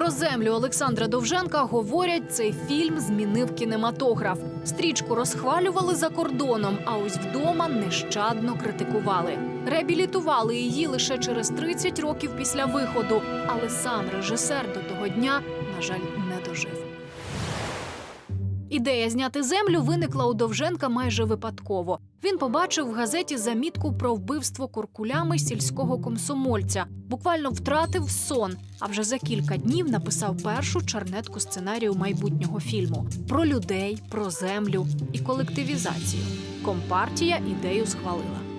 Про землю Олександра Довженка говорять, цей фільм змінив кінематограф. Стрічку розхвалювали за кордоном, а ось вдома нещадно критикували. Реабілітували її лише через 30 років після виходу, але сам режисер до того дня, на жаль, не дожив. Ідея зняти землю виникла у Довженка майже випадково. Він побачив в газеті замітку про вбивство куркулями сільського комсомольця, буквально втратив сон. А вже за кілька днів написав першу чернетку сценарію майбутнього фільму про людей, про землю і колективізацію. Компартія ідею схвалила.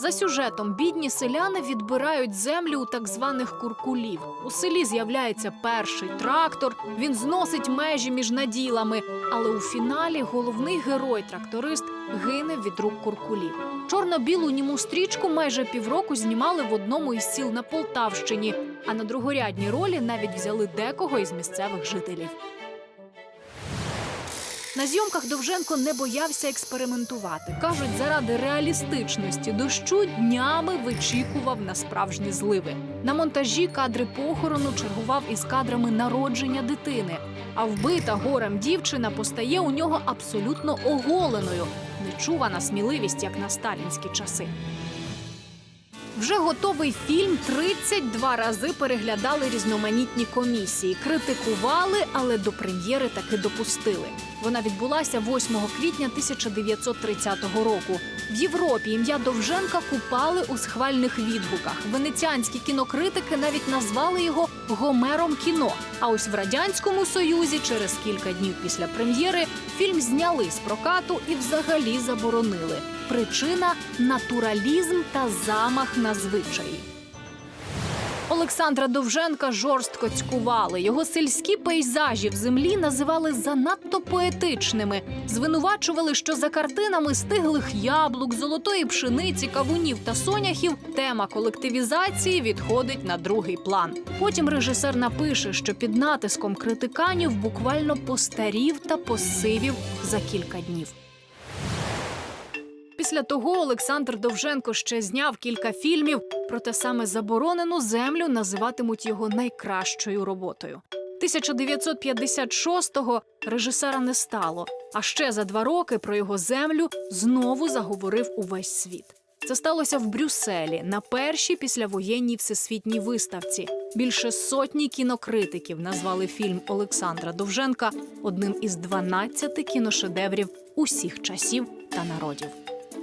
За сюжетом бідні селяни відбирають землю у так званих куркулів. У селі з'являється перший трактор. Він зносить межі між наділами. Але у фіналі головний герой тракторист гине від рук куркулів. Чорно-білу німу стрічку майже півроку знімали в одному із сіл на Полтавщині. А на другорядні ролі навіть взяли декого із місцевих жителів. На зйомках Довженко не боявся експериментувати. Кажуть, заради реалістичності дощу днями вичікував на справжні зливи. На монтажі кадри похорону чергував із кадрами народження дитини. А вбита горем дівчина постає у нього абсолютно оголеною. Нечувана сміливість, як на сталінські часи. Вже готовий фільм 32 рази переглядали різноманітні комісії, критикували, але до прем'єри таки допустили. Вона відбулася 8 квітня 1930 року. В Європі ім'я Довженка купали у схвальних відгуках. Венеціанські кінокритики навіть назвали його Гомером кіно. А ось в радянському союзі через кілька днів після прем'єри фільм зняли з прокату і взагалі заборонили. Причина натуралізм та замах на звичаї. Олександра Довженка жорстко цькували. Його сільські пейзажі в землі називали занадто поетичними. Звинувачували, що за картинами стиглих яблук, золотої пшениці, кавунів та соняхів тема колективізації відходить на другий план. Потім режисер напише, що під натиском критиканів буквально постарів та посивів за кілька днів. Після того Олександр Довженко ще зняв кілька фільмів, проте саме заборонену землю називатимуть його найкращою роботою. 1956-го режисера не стало. А ще за два роки про його землю знову заговорив увесь світ. Це сталося в Брюсселі на першій післявоєнній всесвітній виставці. Більше сотні кінокритиків назвали фільм Олександра Довженка одним із 12 кіношедеврів усіх часів та народів.